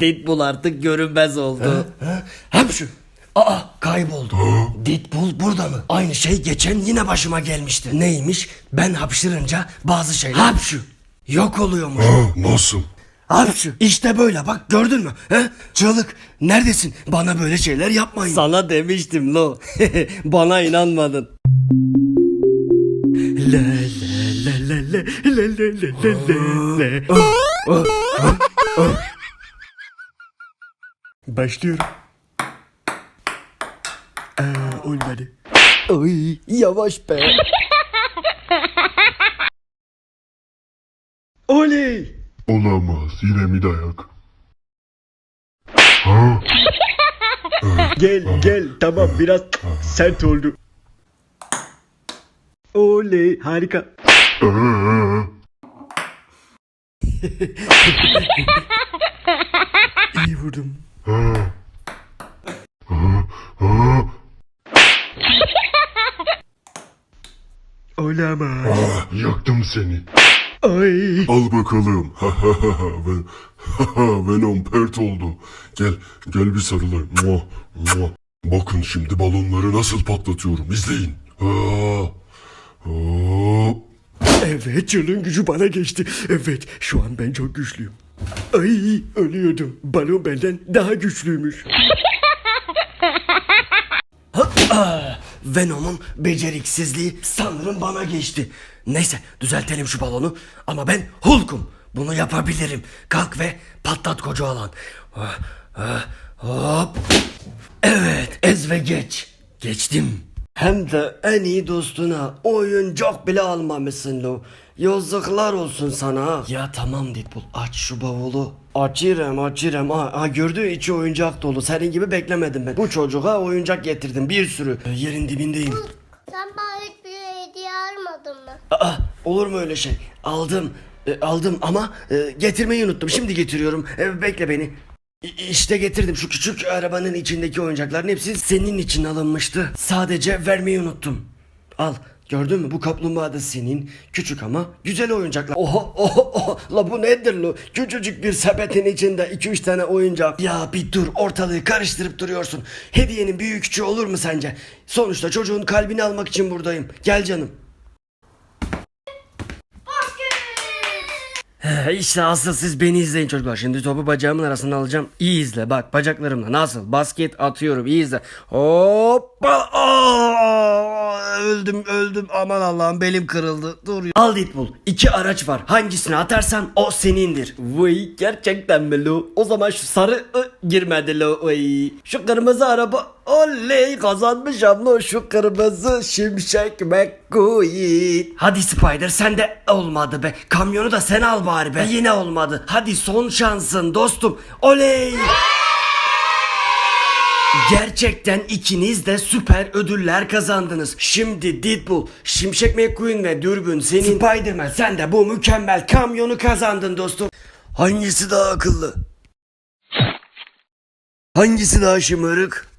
Deadpool artık görünmez oldu. Hapşu. Aa kayboldu. Deadpool burada mı? Aynı şey geçen yine başıma gelmişti. Neymiş? Ben hapşırınca bazı şeyler hapşu yok oluyormuş. Ha, nasıl? Hapşu işte böyle bak gördün mü? He? Çığlık neredesin? Bana böyle şeyler yapmayın. Sana demiştim lo. Bana inanmadın. La la la la la la la la la la. Başlıyorum. Aa, olmadı. Ay yavaş be. Oley. Olamaz. Yine mi dayak? Ha? Gel gel tamam biraz sert oldu. Oley harika. Ee, İyi vurdum. Olamaz. Ah, yaktım seni. Ay. Al bakalım. Ha, ha, ha, ha. Ven- ha, ha, Venom pert oldu. Gel, gel bir sarılayım. Muah, muah. Bakın şimdi balonları nasıl patlatıyorum. İzleyin. Ha, ha. Evet çığlığın gücü bana geçti. Evet şu an ben çok güçlüyüm. Ay ölüyordum. Balon benden daha güçlüymüş. Venom'un beceriksizliği sanırım bana geçti. Neyse düzeltelim şu balonu ama ben Hulk'um. Bunu yapabilirim. Kalk ve patlat koca alan. Ah, ah, Hop. Evet ez ve geç. Geçtim. Hem de en iyi dostuna oyuncak bile almamışsın lo. Yazıklar olsun sana. Ya tamam Deadpool aç şu bavulu. Açırım açırım ha, ha gördüğü içi oyuncak dolu. Senin gibi beklemedim ben. Bu çocuğa oyuncak getirdim bir sürü. Ee, Yerin dibindeyim. Sen bana hiçbir hediye almadın mı? Aa, olur mu öyle şey? Aldım. E, aldım ama e, getirmeyi unuttum. Şimdi getiriyorum. E, bekle beni. İşte getirdim. Şu küçük arabanın içindeki oyuncakların hepsi senin için alınmıştı. Sadece vermeyi unuttum. Al. Gördün mü? Bu kaplumbağa da senin. Küçük ama güzel oyuncaklar. Oho oho oho. La bu nedir lo? Küçücük bir sepetin içinde 2-3 tane oyuncak. Ya bir dur ortalığı karıştırıp duruyorsun. Hediyenin büyük küçüğü olur mu sence? Sonuçta çocuğun kalbini almak için buradayım. Gel canım. He, İşte asıl siz beni izleyin çocuklar. Şimdi topu bacağımın arasına alacağım. İyi izle bak bacaklarımla nasıl basket atıyorum iyi izle. Hoppa. Öldüm öldüm aman Allah'ım belim kırıldı. Dur. Al Deadpool. İki araç var. Hangisini atarsan o senindir. Vay gerçekten mi lo? O zaman şu sarı ı, girmedi lo. Vay. Şu kırmızı araba oley kazanmışım lo. Şu kırmızı şimşek McQueen. Hadi Spider sen de olmadı be. Kamyonu da sen al bari be. Yine olmadı. Hadi son şansın dostum. Oley. Gerçekten ikiniz de süper ödüller kazandınız. Şimdi Deadpool, Şimşek McQueen ve Dürbün senin Spiderman sen de bu mükemmel kamyonu kazandın dostum. Hangisi daha akıllı? Hangisi daha şımarık?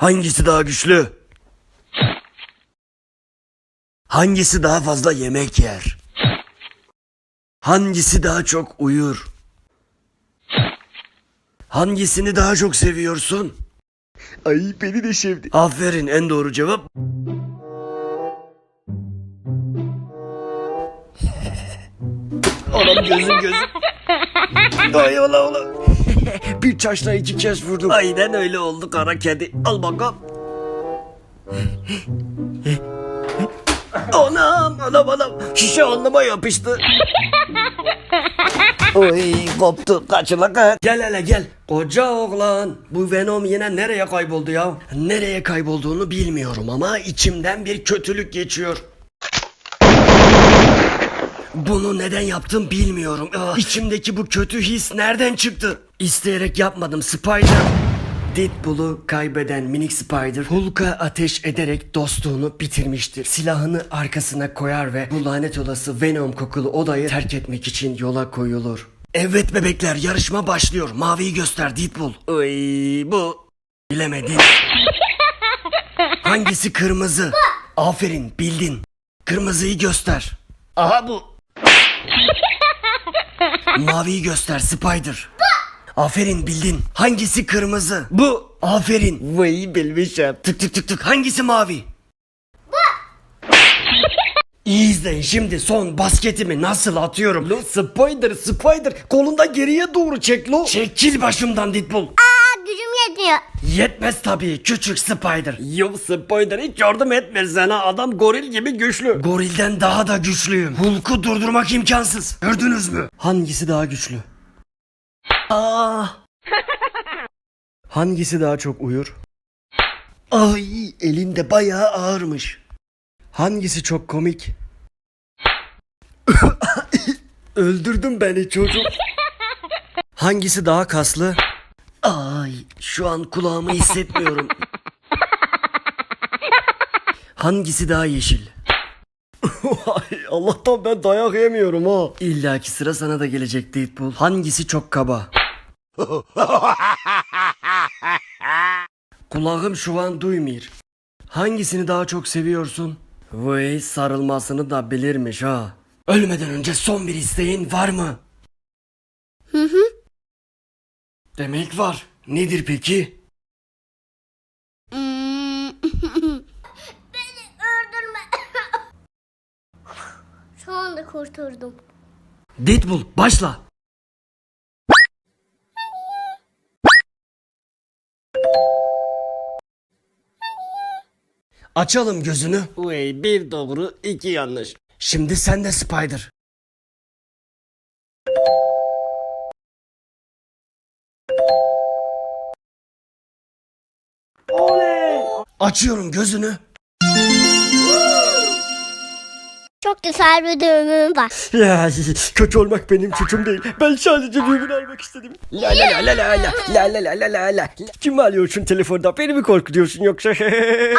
Hangisi daha güçlü? Hangisi daha fazla yemek yer? Hangisi daha çok uyur? Hangisini daha çok seviyorsun? Ay beni de sevdi. Aferin en doğru cevap. Anam gözüm gözüm. Ay ola ola. Bir çaşla iki kez vurdum. Aynen öyle oldu kara kedi. Al bakalım. Anam anam anam. Şişe alnıma yapıştı. Oy koptu kaçıla kaç. Gel hele gel. Koca oğlan. Bu Venom yine nereye kayboldu ya? Nereye kaybolduğunu bilmiyorum ama içimden bir kötülük geçiyor. Bunu neden yaptım bilmiyorum. Ah, içimdeki bu kötü his nereden çıktı? İsteyerek yapmadım Spider. Deadpool'u kaybeden minik Spider Hulk'a ateş ederek dostluğunu bitirmiştir. Silahını arkasına koyar ve bu lanet olası Venom kokulu odayı terk etmek için yola koyulur. Evet bebekler yarışma başlıyor. Maviyi göster Deadpool. Oy bu. Bilemedin. Hangisi kırmızı? Aferin bildin. Kırmızıyı göster. Aha bu. Maviyi göster Spider. Aferin bildin. Hangisi kırmızı? Bu. Aferin. Vay bilmişim. Tık tık tık tık. Hangisi mavi? İyi izleyin şimdi son basketimi nasıl atıyorum. Lo Spider Spider kolunda geriye doğru çek lo. Çekil başımdan Deadpool. Aa yetmiyor. Yetmez tabii küçük Spider. Yo Spider hiç yardım etmez sana adam goril gibi güçlü. Gorilden daha da güçlüyüm. Hulk'u durdurmak imkansız. Gördünüz mü? Hangisi daha güçlü? Aa! Hangisi daha çok uyur? Ay elinde bayağı ağırmış. Hangisi çok komik? Öldürdün beni çocuk. Hangisi daha kaslı? Şu an kulağımı hissetmiyorum. Hangisi daha yeşil? Ay Allah'tan ben dayak yemiyorum ha. İlla ki sıra sana da gelecek Deadpool. Hangisi çok kaba? Kulağım şu an duymuyor. Hangisini daha çok seviyorsun? Vay sarılmasını da bilirmiş ha. Ölmeden önce son bir isteğin var mı? Hı hı. Demek var. Nedir peki? Hmm. Beni öldürme. Şu anda kurtuldum. Deadpool başla. Açalım gözünü. Vay bir doğru iki yanlış. Şimdi sen de Spider. Açıyorum gözünü. Çok güzel bir düğümüm var. Ya kötü olmak benim suçum değil. Ben sadece düğümünü almak istedim. La la la la la la la la la la la la. Kim alıyorsun telefonda? Beni mi korkutuyorsun yoksa?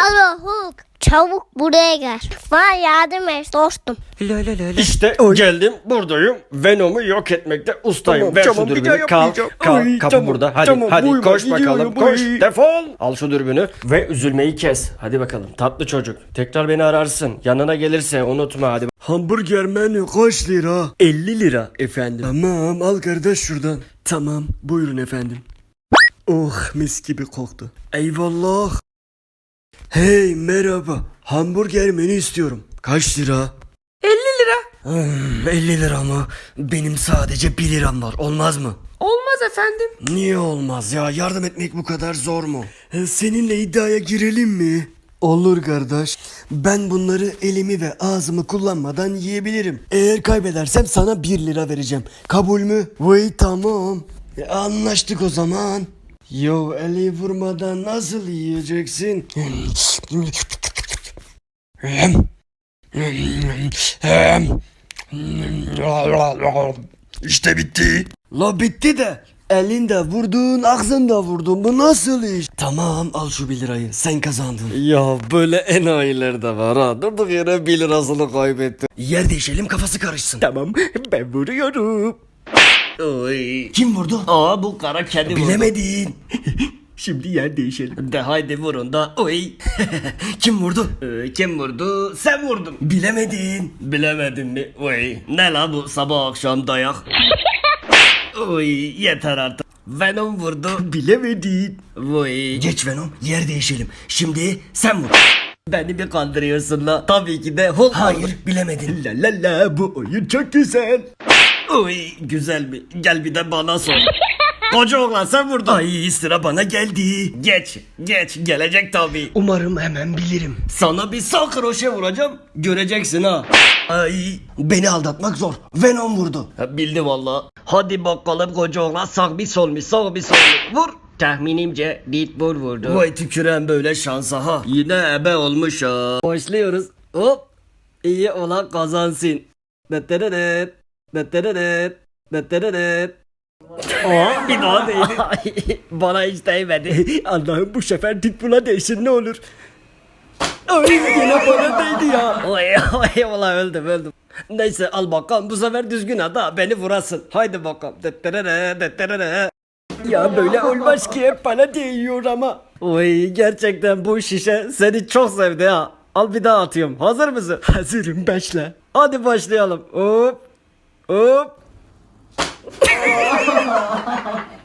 Alo Hulk. Çabuk buraya gel. Bana yardım et dostum. La la la. İşte geldim buradayım. Venom'u yok etmekte ustayım. Tamam, Ver tamam, şu bir daha dürbünü. Kal, kal, Ay, kapı tamam, burada. Hadi, tamam, hadi buyurun, koş gidiyorum, bakalım. Koş, defol. Al şu dürbünü ve üzülmeyi kes. Hadi bakalım tatlı çocuk. Tekrar beni ararsın. Yanına gelirse unutma hadi. Hamburger menü kaç lira? 50 lira efendim. Tamam al kardeş şuradan. Tamam buyurun efendim. Oh mis gibi koktu. Eyvallah. Hey merhaba. Hamburger menü istiyorum. Kaç lira? 50 lira. Hmm, 50 lira mı? Benim sadece 1 liram var. Olmaz mı? Olmaz efendim. Niye olmaz ya? Yardım etmek bu kadar zor mu? Seninle iddiaya girelim mi? Olur kardeş. Ben bunları elimi ve ağzımı kullanmadan yiyebilirim. Eğer kaybedersem sana 1 lira vereceğim. Kabul mü? Vay tamam. E, anlaştık o zaman. Yo eli vurmadan nasıl yiyeceksin? İşte bitti. La bitti de. Elinde vurdun, ağzında vurdun. Bu nasıl iş? Tamam al şu 1 lirayı. Sen kazandın. Ya böyle enayiler de var ha. Durduk yere 1 lirasını kaybetti. Yer değişelim kafası karışsın. Tamam ben vuruyorum. Oy. Kim vurdu? Aa bu kara kedi vurdu. Bilemedin. Şimdi yer değişelim. De haydi vurun da. Oy. Kim vurdu? Ee, kim vurdu? Sen vurdun. Bilemedin. Bilemedin mi? Oy. Ne la bu sabah akşam dayak. Oy yeter artık. Venom vurdu. Bilemedin. Oy. Geç Venom yer değişelim. Şimdi sen vur. Beni bir kandırıyorsun la. Tabii ki de Hulk. Hayır bilemedin. La la la bu oyun çok güzel. Oy güzel mi? Gel bir de bana sor. Koca oğlan sen vurdun. Ay sıra bana geldi. Geç, geç. Gelecek tabii. Umarım hemen bilirim. Sana bir sağ kroşe vuracağım. Göreceksin ha. Ay beni aldatmak zor. Venom vurdu. Ha, bildi valla. Hadi bakalım koca oğlan sağ bir sol mu sağ bir sol mu? Vur. Tahminimce Deadpool vurdu. Vay tüküren böyle şansa ha. Yine ebe olmuş ha. Başlıyoruz. Hop. İyi olan kazansın. Dıttırıdıt. Dıttırıdıt. Aa bir daha değdi. Bana hiç değmedi. Allah'ım bu sefer Deadpool'a değsin ne olur. Ay yine bana değdi ya. Oy oy valla öldüm öldüm. Neyse al bakalım bu sefer düzgün ada beni vurasın. Haydi bakalım. Dıttırıdıt. Dıttırıdıt. Ya böyle olmaz ki hep bana değiyor ama. Oy gerçekten bu şişe seni çok sevdi ha. Al bir daha atıyorum. Hazır mısın? Hazırım başla. Hadi başlayalım. Hop. 업!